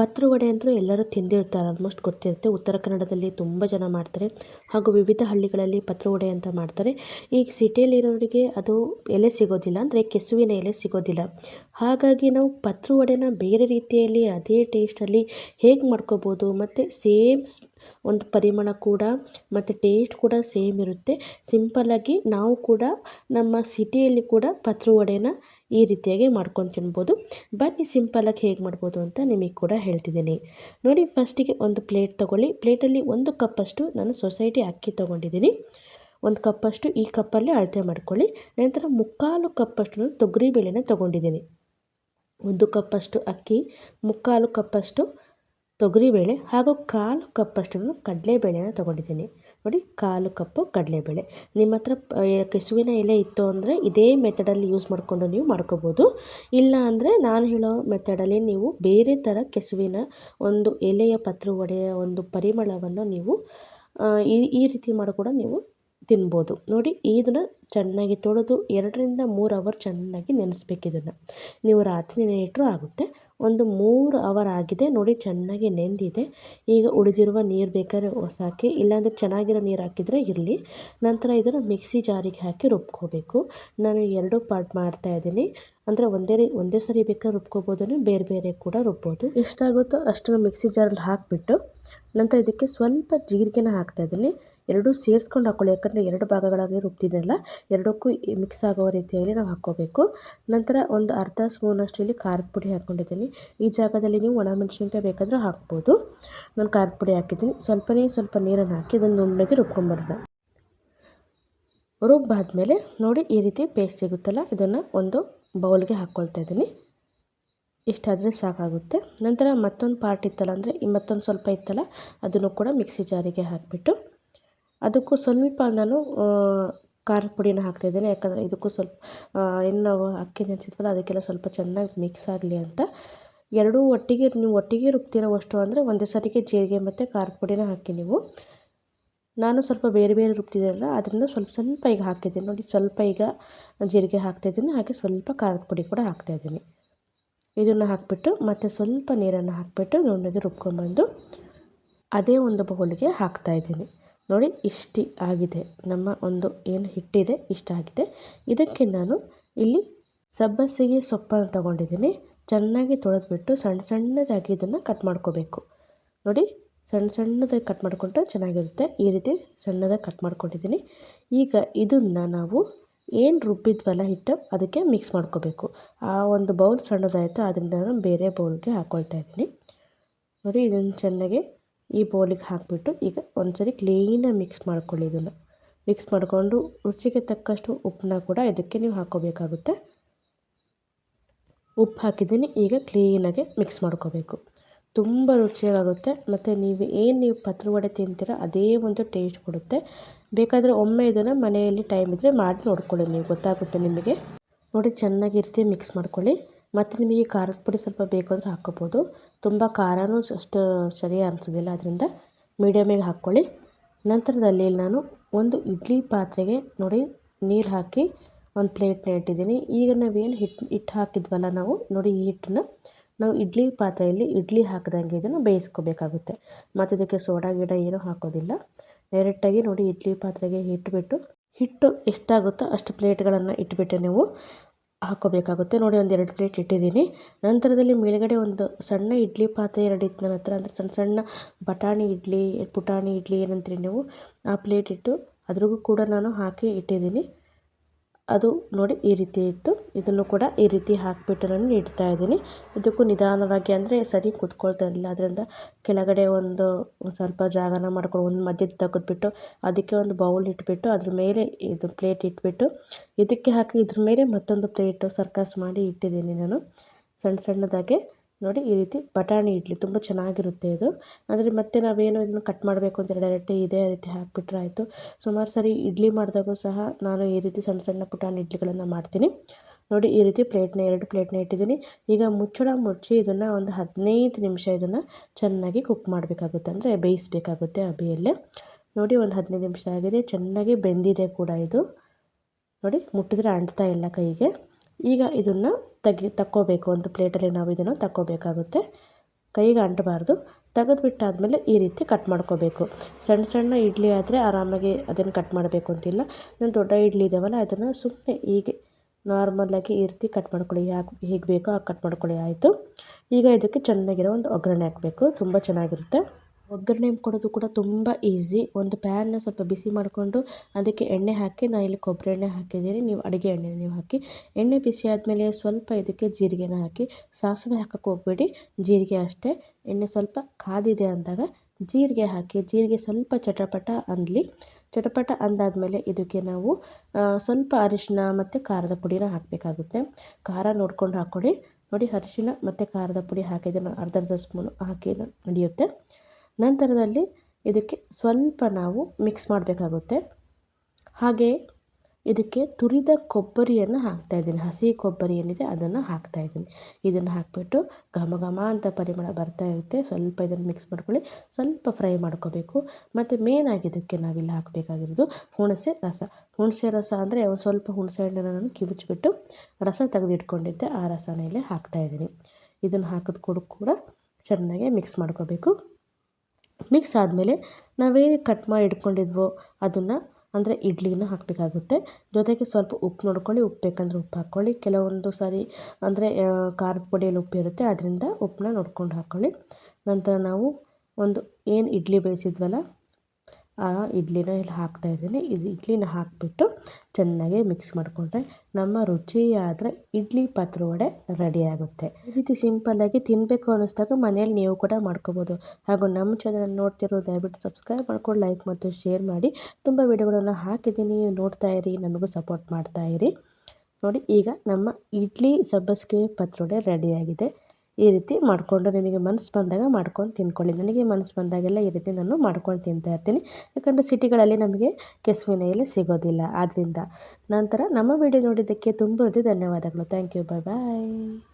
ಪತ್ರೊಡೆ ಅಂತೂ ಎಲ್ಲರೂ ತಿಂದಿರ್ತಾರೆ ಆಲ್ಮೋಸ್ಟ್ ಗೊತ್ತಿರುತ್ತೆ. ಉತ್ತರ ಕನ್ನಡದಲ್ಲಿ ತುಂಬ ಜನ ಮಾಡ್ತಾರೆ. ಹಾಗೂ ವಿವಿಧ ಹಳ್ಳಿಗಳಲ್ಲಿ ಪತ್ರ ವಡೆ ಅಂತ ಮಾಡ್ತಾರೆ. ಈಗ ಸಿಟಿಯಲ್ಲಿರೋರಿಗೆ ಅದು ಎಲೆ ಸಿಗೋದಿಲ್ಲ, ಅಂದರೆ ಕೆಸುವಿನ ಎಲೆ ಸಿಗೋದಿಲ್ಲ. ಹಾಗಾಗಿ ನಾವು ಪತ್ರ ವಡೆನ ಬೇರೆ ರೀತಿಯಲ್ಲಿ, ಅದೇ ಟೇಸ್ಟಲ್ಲಿ ಹೇಗೆ ಮಾಡ್ಕೋಬೋದು? ಮತ್ತು ಸೇಮ್ ಒಂದು ಪರಿಮಳ ಕೂಡ, ಮತ್ತು ಟೇಸ್ಟ್ ಕೂಡ ಸೇಮ್ ಇರುತ್ತೆ. ಸಿಂಪಲ್ಲಾಗಿ ನಾವು ಕೂಡ ನಮ್ಮ ಸಿಟಿಯಲ್ಲಿ ಕೂಡ ಪತ್ರೊಡೆನ ಈ ರೀತಿಯಾಗಿ ಮಾಡ್ಕೊಂಡು ತಿನ್ಬೋದು. ಬನ್ನಿ ಸಿಂಪಲಾಗಿ ಹೇಗೆ ಮಾಡ್ಬೋದು ಅಂತ ನಿಮಗೆ ಕೂಡ ಹೇಳ್ತಿದ್ದೀನಿ. ನೋಡಿ ಫಸ್ಟಿಗೆ ಒಂದು ಪ್ಲೇಟ್ ತೊಗೊಳ್ಳಿ. ಪ್ಲೇಟಲ್ಲಿ ಒಂದು ಕಪ್ಪಷ್ಟು ನಾನು ಸೊಸೈಟಿ ಅಕ್ಕಿ ತೊಗೊಂಡಿದ್ದೀನಿ. ಒಂದು ಕಪ್ಪಷ್ಟು ಈ ಕಪ್ಪಲ್ಲೇ ಅಳತೆ ಮಾಡ್ಕೊಳ್ಳಿ. ನಂತರ ಮುಕ್ಕಾಲು ಕಪ್ಪಷ್ಟು ನಾನು ತೊಗರಿಬೇಳೆನ ತೊಗೊಂಡಿದ್ದೀನಿ. ಒಂದು ಕಪ್ಪಷ್ಟು ಅಕ್ಕಿ, ಮುಕ್ಕಾಲು ಕಪ್ಪಷ್ಟು ತೊಗರಿಬೇಳೆ ಹಾಗೂ ಕಾಲು ಕಪ್ಪಷ್ಟು ಕಡಲೆಬೇಳೆನ ತೊಗೊಂಡಿದ್ದೀನಿ. ನೋಡಿ ಕಾಲು ಕಪ್ಪು ಕಡಲೆಬೇಳೆ. ನಿಮ್ಮ ಹತ್ರ ಕೆಸುವಿನ ಎಲೆ ಇತ್ತು ಅಂದರೆ ಇದೇ ಮೆಥಡಲ್ಲಿ ಯೂಸ್ ಮಾಡಿಕೊಂಡು ನೀವು ಮಾಡ್ಕೋಬೋದು. ಇಲ್ಲ ಅಂದರೆ ನಾನು ಹೇಳೋ ಮೆಥಡಲ್ಲಿ ನೀವು ಬೇರೆ ಥರ ಕೆಸುವಿನ ಒಂದು ಎಲೆಯ ಪತ್ರೊಡೆಯ ಒಂದು ಪರಿಮಳವನ್ನು ನೀವು ಈ ಈ ರೀತಿ ಮಾಡಿ ಕೂಡ ನೀವು ತಿನ್ಬೋದು. ನೋಡಿ, ಇದನ್ನು ಚೆನ್ನಾಗಿ ತೊಳೆದು ಎರಡರಿಂದ ಮೂರು ಅವರ್ ಚೆನ್ನಾಗಿ ನೆನೆಸ್ಬೇಕು ಇದನ್ನು. ನೀವು ರಾತ್ರಿ ನೆನೆಯಿಟ್ರೂ ಆಗುತ್ತೆ. ಒಂದು ಮೂರು ಅವರ್ ಆಗಿದೆ. ನೋಡಿ, ಚೆನ್ನಾಗಿ ನೆಂದಿದೆ. ಈಗ ಉಳಿದಿರುವ ನೀರು ಬೇಕಾದ್ರೆ ಹೊಸಾಕಿ, ಇಲ್ಲಾಂದರೆ ಚೆನ್ನಾಗಿರೋ ನೀರು ಹಾಕಿದರೆ ಇರಲಿ. ನಂತರ ಇದನ್ನು ಮಿಕ್ಸಿ ಜಾರಿಗೆ ಹಾಕಿ ರುಬ್ಕೋಬೇಕು. ನಾನು ಎರಡು ಪಾರ್ಟ್ ಮಾಡ್ತಾಯಿದ್ದೀನಿ ಅಂದರೆ ಒಂದೇ ರೀ, ಒಂದೇ ಸರಿ ಬೇಕಾದ್ರೆ ರುಬ್ಕೋಬೋದು ಬೇರೆ ಬೇರೆ ಕೂಡ ರುಬ್ಬೋದು. ಎಷ್ಟಾಗುತ್ತೋ ಅಷ್ಟನ್ನು ಮಿಕ್ಸಿ ಜಾರಲ್ಲಿ ಹಾಕಿಬಿಟ್ಟು ನಂತರ ಇದಕ್ಕೆ ಸ್ವಲ್ಪ ಜೀರಿಗೆನ ಹಾಕ್ತಾ ಇದ್ದೀನಿ. ಎರಡೂ ಸೇರಿಸ್ಕೊಂಡು ಹಾಕ್ಕೊಳ್ಳಿ ಯಾಕಂದರೆ ಎರಡು ಭಾಗಗಳಾಗಿ ರುಬ್ತಿದ್ದೀನಲ್ಲ, ಎರಡಕ್ಕೂ ಮಿಕ್ಸ್ ಆಗೋ ರೀತಿಯಲ್ಲಿ ನಾವು ಹಾಕ್ಕೋಬೇಕು. ನಂತರ ಒಂದು ಅರ್ಧ ಸ್ಪೂನಷ್ಟು ಇಲ್ಲಿ ಖಾರದ ಪುಡಿ ಹಾಕ್ಕೊಂಡಿದ್ದೀನಿ. ಈ ಜಾಗದಲ್ಲಿ ನೀವು ಒಣಮೆಣ್ಸಿನ್ಕಾಯಿ ಬೇಕಾದರೂ ಹಾಕ್ಬೋದು. ನಾನು ಖಾರದ ಪುಡಿ ಹಾಕಿದ್ದೀನಿ. ಸ್ವಲ್ಪನೇ ಸ್ವಲ್ಪ ನೀರನ್ನು ಹಾಕಿ ಇದನ್ನು ನುಣ್ಣಗೆ ರುಬ್ಕೊಂಬರೋಣ. ರುಬ್ಬಾದ್ಮೇಲೆ ನೋಡಿ ಈ ರೀತಿ ಪೇಸ್ಟ್ ಸಿಗುತ್ತಲ್ಲ, ಇದನ್ನು ಒಂದು ಬೌಲ್ಗೆ ಹಾಕ್ಕೊಳ್ತಾ ಇದ್ದೀನಿ. ಇಷ್ಟಾದರೆ ಸಾಕಾಗುತ್ತೆ. ನಂತರ ಮತ್ತೊಂದು ಪಾರ್ಟ್ ಇತ್ತಲ್ಲ ಅಂದರೆ ಮತ್ತೊಂದು ಸ್ವಲ್ಪ ಇತ್ತಲ್ಲ, ಅದನ್ನು ಕೂಡ ಮಿಕ್ಸಿ ಜಾರಿಗೆ ಹಾಕಿಬಿಟ್ಟು, ಅದಕ್ಕೂ ಸ್ವಲ್ಪ ನಾನು ಖಾರದ ಪುಡಿನ ಹಾಕ್ತಾಯಿದ್ದೇನೆ ಯಾಕಂದರೆ ಇದಕ್ಕೂ ಸ್ವಲ್ಪ ಏನು ನಾವು ಅಕ್ಕಿ ನೆನೆಸಿದ್ವಲ್ಲ, ಅದಕ್ಕೆಲ್ಲ ಸ್ವಲ್ಪ ಚೆನ್ನಾಗಿ ಮಿಕ್ಸ್ ಆಗಲಿ ಅಂತ. ಎರಡೂ ಒಟ್ಟಿಗೆ, ನೀವು ಒಟ್ಟಿಗೆ ರುಬ್ತಿರೋವಷ್ಟು ಅಂದರೆ ಒಂದೇ ಸರಿಗೆ ಜೀರಿಗೆ ಮತ್ತು ಖಾರದ ಪುಡಿನ ಹಾಕಿ ನೀವು. ನಾನು ಸ್ವಲ್ಪ ಬೇರೆ ಬೇರೆ ರುಬ್ತಿದ್ದೀನಲ್ಲ ಅದರಿಂದ ಸ್ವಲ್ಪ ಸ್ವಲ್ಪ ಈಗ ಹಾಕಿದ್ದೀನಿ ನೋಡಿ, ಸ್ವಲ್ಪ ಈಗ ಜೀರಿಗೆ ಹಾಕ್ತಾಯಿದ್ದೀನಿ ಹಾಗೆ ಸ್ವಲ್ಪ ಖಾರದ ಪುಡಿ ಕೂಡ ಹಾಕ್ತಾಯಿದ್ದೀನಿ ಇದನ್ನು ಹಾಕಿಬಿಟ್ಟು ಮತ್ತು ಸ್ವಲ್ಪ ನೀರನ್ನು ಹಾಕಿಬಿಟ್ಟು ನುಣ್ಣಗೆ ರುಬ್ಕೊಂಡ್ಬಂದು ಅದೇ ಒಂದು ಬೌಲಿಗೆ ಹಾಕ್ತಾಯಿದ್ದೀನಿ ನೋಡಿ, ಇಷ್ಟು ಆಗಿದೆ. ನಮ್ಮ ಒಂದು ಏನು ಹಿಟ್ಟಿದೆ ಇಷ್ಟಾಗಿದೆ ಇದಕ್ಕೆ ನಾನು ಇಲ್ಲಿ ಸಬ್ಬಸಿಗೆ ಸೊಪ್ಪನ್ನು ತೊಗೊಂಡಿದ್ದೀನಿ. ಚೆನ್ನಾಗಿ ತೊಳೆದ್ಬಿಟ್ಟು ಸಣ್ಣ ಸಣ್ಣದಾಗಿ ಇದನ್ನು ಕಟ್ ಮಾಡ್ಕೋಬೇಕು. ನೋಡಿ ಸಣ್ಣ ಸಣ್ಣದಾಗಿ ಕಟ್ ಮಾಡಿಕೊಂಡ್ರೆ ಚೆನ್ನಾಗಿರುತ್ತೆ. ಈ ರೀತಿ ಸಣ್ಣದಾಗಿ ಕಟ್ ಮಾಡ್ಕೊಂಡಿದ್ದೀನಿ. ಈಗ ಇದನ್ನು ನಾವು ಏನು ರುಬ್ಬಿದ್ವಲ್ಲ ಹಿಟ್ಟು, ಅದಕ್ಕೆ ಮಿಕ್ಸ್ ಮಾಡ್ಕೋಬೇಕು. ಆ ಒಂದು ಬೌಲ್ ಸಣ್ಣದಾಯಿತು ಅದರಿಂದ ನಾನು ಬೇರೆ ಬೌಲ್ಗೆ ಹಾಕ್ಕೊಳ್ತಾ ಇದ್ದೀನಿ. ನೋಡಿ, ಇದನ್ನು ಚೆನ್ನಾಗಿ ಈ ಬೌಲಿಗೆ ಹಾಕಿಬಿಟ್ಟು ಈಗ ಒಂದು ಸರಿ ಕ್ಲೀನಾಗಿ ಮಿಕ್ಸ್ ಮಾಡ್ಕೊಳ್ಳಿ ಇದನ್ನು. ಮಿಕ್ಸ್ ಮಾಡಿಕೊಂಡು ರುಚಿಗೆ ತಕ್ಕಷ್ಟು ಉಪ್ಪನ್ನ ಕೂಡ ಇದಕ್ಕೆ ನೀವು ಹಾಕ್ಕೋಬೇಕಾಗುತ್ತೆ ಉಪ್ಪು ಹಾಕಿದ್ದೀನಿ, ಈಗ ಕ್ಲೀನಾಗಿ ಮಿಕ್ಸ್ ಮಾಡ್ಕೋಬೇಕು. ತುಂಬ ರುಚಿಯಾಗುತ್ತೆ. ಮತ್ತು ನೀವು ಏನು ನೀವು ಪತ್ರೊಡೆ ತಿಂತೀರ ಅದೇ ಒಂದು ಟೇಸ್ಟ್ ಕೊಡುತ್ತೆ. ಬೇಕಾದರೆ ಒಮ್ಮೆ ಇದನ್ನು ಮನೆಯಲ್ಲಿ ಟೈಮ್ ಇದ್ದರೆ ಮಾಡಿ ನೋಡ್ಕೊಳ್ಳಿ ನೀವು. ಗೊತ್ತಾಗುತ್ತೆ ನಿಮಗೆ. ನೋಡಿ, ಚೆನ್ನಾಗಿ ಮಿಕ್ಸ್ ಮಾಡ್ಕೊಳ್ಳಿ. ಮತ್ತು ನಿಮಗೆ ಖಾರದ ಪುಡಿ ಸ್ವಲ್ಪ ಬೇಕು ಅಂದರೆ ಹಾಕ್ಕೋಬೋದು. ತುಂಬ ಖಾರನೂ ಅಷ್ಟು ಸರಿ ಅನಿಸೋದಿಲ್ಲ. ಅದರಿಂದ ಮೀಡಿಯಮಿಗೆ ಹಾಕ್ಕೊಳ್ಳಿ. ನಂತರದಲ್ಲಿ ನಾನು ಒಂದು ಇಡ್ಲಿ ಪಾತ್ರೆಗೆ ನೋಡಿ ನೀರು ಹಾಕಿ ಒಂದು ಪ್ಲೇಟ್ನ ಇಟ್ಟಿದ್ದೀನಿ. ಈಗ ನಾವೇನು ಹಿಟ್ಟು ಹಿಟ್ಟು ಹಾಕಿದ್ವಲ್ಲ ನಾವು, ನೋಡಿ ಈ ಹಿಟ್ಟನ್ನ. ನಾವು ಇಡ್ಲಿ ಪಾತ್ರೆಯಲ್ಲಿ ಇಡ್ಲಿ ಹಾಕಿದಂಗೆ ಇದನ್ನು ಬೇಯಿಸ್ಕೋಬೇಕಾಗುತ್ತೆ. ಮತ್ತು ಇದಕ್ಕೆ ಸೋಡಾ, ಗಿಡ ಏನೂ ಹಾಕೋದಿಲ್ಲ. ಡೈರೆಕ್ಟಾಗಿ ನೋಡಿ ಇಡ್ಲಿ ಪಾತ್ರೆಗೆ ಇಟ್ಬಿಟ್ಟು, ಹಿಟ್ಟು ಎಷ್ಟಾಗುತ್ತೋ ಅಷ್ಟು ಪ್ಲೇಟ್ಗಳನ್ನು ಇಟ್ಬಿಟ್ಟು ನೀವು ಹಾಕೋಬೇಕಾಗುತ್ತೆ. ನೋಡಿ ಒಂದು ಎರಡು ಪ್ಲೇಟ್ ಇಟ್ಟಿದ್ದೀನಿ. ನಂತರದಲ್ಲಿ ಮೇಲುಗಡೆ ಒಂದು ಸಣ್ಣ ಇಡ್ಲಿ ಪಾತ್ರೆ ಎರಡು ಇತ್ತು ನನ್ನ ಹತ್ರ. ಅಂದರೆ ಸಣ್ಣ ಸಣ್ಣ ಬಟಾಣಿ ಇಡ್ಲಿ, ಪುಟಾಣಿ ಇಡ್ಲಿ ಏನಂತೀರಿ ನೀವು, ಆ ಪ್ಲೇಟ್ ಇಟ್ಟು ಅದ್ರಿಗೂ ಕೂಡ ನಾನು ಹಾಕಿ ಇಟ್ಟಿದ್ದೀನಿ. ಅದು ನೋಡಿ ಈ ರೀತಿ ಇತ್ತು. ಇದನ್ನು ಕೂಡ ಈ ರೀತಿ ಹಾಕಿಬಿಟ್ಟು ನಾನು ಇಡ್ತಾ ಇದ್ದೀನಿ. ಇದಕ್ಕೂ ನಿಧಾನವಾಗಿ ಅಂದರೆ ಸರಿ ಕುತ್ಕೊಳ್ತಾ ಇರಲಿಲ್ಲ. ಅದರಿಂದ ಕೆಳಗಡೆ ಒಂದು ಸ್ವಲ್ಪ ಜಾಗನ ಮಾಡ್ಕೊಂಡು ಒಂದು ಮಧ್ಯದ ತೆಗೆದ್ಬಿಟ್ಟು ಅದಕ್ಕೆ ಒಂದು ಬೌಲ್ ಇಟ್ಬಿಟ್ಟು ಅದ್ರ ಮೇಲೆ ಇದು ಪ್ಲೇಟ್ ಇಟ್ಬಿಟ್ಟು ಇದಕ್ಕೆ ಹಾಕಿ ಇದ್ರ ಮೇಲೆ ಮತ್ತೊಂದು ಪ್ಲೇಟು ಸರ್ಕಸ್ ಮಾಡಿ ಇಟ್ಟಿದ್ದೀನಿ ನಾನು ಸಣ್ಣ ಸಣ್ಣದಾಗೆ. ನೋಡಿ ಈ ರೀತಿ ಬಟಾಣಿ ಇಡ್ಲಿ ತುಂಬ ಚೆನ್ನಾಗಿರುತ್ತೆ ಇದು. ಆದರೆ ಮತ್ತೆ ನಾವೇನು ಇದನ್ನು ಕಟ್ ಮಾಡಬೇಕು ಅಂತ ಡೈರೆಕ್ಟ್ ಇದೇ ರೀತಿ ಹಾಕಿಬಿಟ್ರೆ ಆಯಿತು. ಸುಮಾರು ಸರಿ ಇಡ್ಲಿ ಮಾಡಿದಾಗೂ ಸಹ ನಾನು ಈ ರೀತಿ ಸಣ್ಣ ಸಣ್ಣ ಪುಟಾಣಿ ಇಡ್ಲಿಗಳನ್ನು ಮಾಡ್ತೀನಿ. ನೋಡಿ ಈ ರೀತಿ ಪ್ಲೇಟ್ನ ಎರಡು ಪ್ಲೇಟ್ನ ಇಟ್ಟಿದ್ದೀನಿ. ಈಗ ಮುಚ್ಚಳ ಮುಚ್ಚಿ ಇದನ್ನು ಒಂದು ಹದಿನೈದು ನಿಮಿಷ ಇದನ್ನು ಚೆನ್ನಾಗಿ ಕುಕ್ ಮಾಡಬೇಕಾಗುತ್ತೆ. ಅಂದರೆ ಬೇಯಿಸಬೇಕಾಗುತ್ತೆ ಅಬಿಯಲ್ಲೇ. ನೋಡಿ ಒಂದು ಹದಿನೈದು ನಿಮಿಷ ಆಗಿದೆ. ಚೆನ್ನಾಗಿ ಬೆಂದಿದೆ ಕೂಡ ಇದು. ನೋಡಿ ಮುಟ್ಟಿದ್ರೆ ಅಂಟ್ತಾ ಇಲ್ಲ ಕೈಗೆ. ಈಗ ಇದನ್ನು ತೆಗಿ, ತಕ್ಕೋಬೇಕು ಒಂದು ಪ್ಲೇಟಲ್ಲಿ ನಾವು ಇದನ್ನು ತಕ್ಕೋಬೇಕಾಗುತ್ತೆ. ಕೈಗೆ ಅಂಟಬಾರ್ದು. ತೆಗೆದುಬಿಟ್ಟಾದಮೇಲೆ ಈ ರೀತಿ ಕಟ್ ಮಾಡ್ಕೋಬೇಕು. ಸಣ್ಣ ಸಣ್ಣ ಇಡ್ಲಿ ಆದರೆ ಆರಾಮಾಗಿ ಅದನ್ನು ಕಟ್ ಮಾಡಬೇಕು ಅಂತಿಲ್ಲ. ದೊಡ್ಡ ಇಡ್ಲಿ ಇದಾವಲ್ಲ, ಅದನ್ನು ಸುಮ್ಮನೆ ಹೀಗೆ ನಾರ್ಮಲಾಗಿ ಈ ರೀತಿ ಕಟ್ ಮಾಡ್ಕೊಳ್ಳಿ. ಯಾಕೆ ಹೇಗೆ ಬೇಕೋ ಹಾಗೆ ಕಟ್ ಮಾಡ್ಕೊಳ್ಳಿ. ಆಯಿತು. ಈಗ ಇದಕ್ಕೆ ಚೆನ್ನಾಗಿರೋ ಒಂದು ಒಗ್ಗರಣೆ ಹಾಕಬೇಕು. ತುಂಬ ಚೆನ್ನಾಗಿರುತ್ತೆ. ಒಗ್ಗರಣೆ ಕೊಡೋದು ಕೂಡ ತುಂಬ ಈಸಿ ಒಂದು ಪ್ಯಾನ್ನ ಸ್ವಲ್ಪ ಬಿಸಿ ಮಾಡಿಕೊಂಡು ಅದಕ್ಕೆ ಎಣ್ಣೆ ಹಾಕಿ ನಾನು ಇಲ್ಲಿ ಕೊಬ್ಬರಿ ಎಣ್ಣೆ ಹಾಕಿದ್ದೀನಿ. ನೀವು ಅಡುಗೆ ಎಣ್ಣೆ ನೀವು ಹಾಕಿ, ಎಣ್ಣೆ ಬಿಸಿ ಆದಮೇಲೆ ಸ್ವಲ್ಪ ಇದಕ್ಕೆ ಜೀರಿಗೆನ ಹಾಕಿ, ಸಾಸಿವೆ ಹಾಕೋಕ್ಕೆ ಹೋಗ್ಬೇಡಿ. ಜೀರಿಗೆ ಅಷ್ಟೇ. ಎಣ್ಣೆ ಸ್ವಲ್ಪ ಕಾದಿದೆ ಅಂದಾಗ ಜೀರಿಗೆ ಹಾಕಿ, ಜೀರಿಗೆ ಸ್ವಲ್ಪ ಚಟಪಟ ಅನ್ನಲಿ ಚಟಪಟ ಅಂದಾದಮೇಲೆ ಇದಕ್ಕೆ ನಾವು ಸ್ವಲ್ಪ ಅರಿಶಿನ ಮತ್ತು ಖಾರದ ಪುಡಿನ ಹಾಕಬೇಕಾಗುತ್ತೆ. ಖಾರ ನೋಡ್ಕೊಂಡು ಹಾಕ್ಕೊಳ್ಳಿ ನೋಡಿ ಅರಿಶಿನ ಮತ್ತು ಖಾರದ ಪುಡಿ ಹಾಕಿದ್ರೆ ಅರ್ಧ ಅರ್ಧ ಸ್ಪೂನು ಹಾಕಿ ನಡೆಯುತ್ತೆ. ನಂತರದಲ್ಲಿ ಇದಕ್ಕೆ ಸ್ವಲ್ಪ ನಾವು ಮಿಕ್ಸ್ ಮಾಡಬೇಕಾಗುತ್ತೆ. ಹಾಗೆ ಇದಕ್ಕೆ ತುರಿದ ಕೊಬ್ಬರಿಯನ್ನು ಹಾಕ್ತಾಯಿದ್ದೀನಿ ಹಸಿ ಕೊಬ್ಬರಿ ಏನಿದೆ ಅದನ್ನು ಹಾಕ್ತಾಯಿದ್ದೀನಿ ಇದನ್ನು ಹಾಕಿಬಿಟ್ಟು ಘಮ ಘಮ ಅಂತ ಪರಿಮಳ ಬರ್ತಾ ಇರುತ್ತೆ. ಸ್ವಲ್ಪ ಇದನ್ನು ಮಿಕ್ಸ್ ಮಾಡ್ಕೊಳ್ಳಿ. ಸ್ವಲ್ಪ ಫ್ರೈ ಮಾಡ್ಕೋಬೇಕು. ಮತ್ತು ಆಗಿ ಇದಕ್ಕೆ ನಾವಿಲ್ಲಿ ಹಾಕಬೇಕಾಗಿರೋದು ಹುಣಸೆ ರಸ. ಹುಣಸೆ ರಸ ಅಂದರೆ ಒಂದು ಸ್ವಲ್ಪ ಹುಣಸೆ ಹಣ್ಣನ್ನು ನಾನು ಕಿವುಚ್ಬಿಟ್ಟು ರಸ ತೆಗೆದಿಟ್ಕೊಂಡಿದ್ದೆ. ಆ ರಸನ ಇಲ್ಲಿ ಹಾಕ್ತಾಯಿದ್ದೀನಿ ಇದನ್ನು ಹಾಕಿದ ಕೂಡ ಕೂಡ ಚೆನ್ನಾಗಿ ಮಿಕ್ಸ್ ಮಾಡ್ಕೋಬೇಕು. ಮಿಕ್ಸ್ ಆದಮೇಲೆ ನಾವೇನು ಕಟ್ ಮಾಡಿ ಇಟ್ಕೊಂಡಿದ್ವೋ ಅದನ್ನು ಅಂದರೆ ಇಡ್ಲಿನ ಹಾಕಬೇಕಾಗುತ್ತೆ. ಜೊತೆಗೆ ಸ್ವಲ್ಪ ಉಪ್ಪು ನೋಡ್ಕೊಳ್ಳಿ, ಉಪ್ಪು ಬೇಕಂದ್ರೆ ಉಪ್ಪು ಹಾಕ್ಕೊಳ್ಳಿ. ಕೆಲವೊಂದು ಸಾರಿ ಅಂದರೆ ಖಾರದ ಪುಡಿಯಲ್ಲಿ ಉಪ್ಪಿರುತ್ತೆ ಅದರಿಂದ ಉಪ್ಪನ್ನ ನೋಡ್ಕೊಂಡು ಹಾಕ್ಕೊಳ್ಳಿ ನಂತರ ನಾವು ಒಂದು, ಏನು ಇಡ್ಲಿ ಬೇಯಿಸಿದ್ವಲ್ಲ ಇಡ್ಲಿನ ಇಲ್ಲಿ ಹಾಕ್ತಾಯಿದ್ದೀನಿ ಇದು ಇಡ್ಲಿನ ಹಾಕಿಬಿಟ್ಟು ಚೆನ್ನಾಗಿ ಮಿಕ್ಸ್ ಮಾಡಿಕೊಂಡ್ರೆ ನಮ್ಮ ರುಚಿಯಾದ ಇಡ್ಲಿ ವಡೆ ರೆಡಿ ಆಗುತ್ತೆ. ಈ ರೀತಿ ಸಿಂಪಲ್ಲಾಗಿ ತಿನ್ನಬೇಕು ಅನ್ನಿಸ್ದಾಗ ಮನೇಲಿ ನೀವು ಕೂಡ ಮಾಡ್ಕೋಬೋದು. ಹಾಗೂ ನಮ್ಮ ಚಾನಲ್ ನೋಡ್ತಿರೋ ದಯವಿಟ್ಟು ಸಬ್ಸ್ಕ್ರೈಬ್ ಮಾಡ್ಕೊಂಡು ಲೈಕ್ ಮತ್ತು ಶೇರ್ ಮಾಡಿ. ತುಂಬ ವಿಡಿಯೋಗಳನ್ನು ಹಾಕಿದ್ದೀನಿ. ನೋಡ್ತಾ ಇರಿ, ನಮಗೂ ಸಪೋರ್ಟ್ ಮಾಡ್ತಾ ಇರಿ. ನೋಡಿ, ಈಗ ನಮ್ಮ ಇಡ್ಲಿ ಸಬ್ಬಸಿಗೆ ಪತ್ರೊಡೆ ರೆಡಿಯಾಗಿದೆ ಈ ರೀತಿ ಮಾಡಿಕೊಂಡು ನಿಮಗೆ ಮನಸ್ಸು ಬಂದಾಗ ಮಾಡ್ಕೊಂಡು ತಿನ್ಕೊಳ್ಳಿ. ನನಗೆ ಮನಸ್ಸು ಬಂದಾಗೆಲ್ಲ ಈ ರೀತಿ ನಾನು ಮಾಡ್ಕೊಂಡು ತಿಂತಾ ಇರ್ತೀನಿ. ಯಾಕಂದರೆ ಸಿಟಿಗಳಲ್ಲಿ ನಮಗೆ ಕೆಸುವಿನ ಎಲೆ ಸಿಗೋದಿಲ್ಲ. ಆದ್ದರಿಂದ ನಂತರ ನಮ್ಮ ವಿಡಿಯೋ ನೋಡಿದ್ದಕ್ಕೆ ತುಂಬ ಧನ್ಯವಾದಗಳು. Thank you bye bye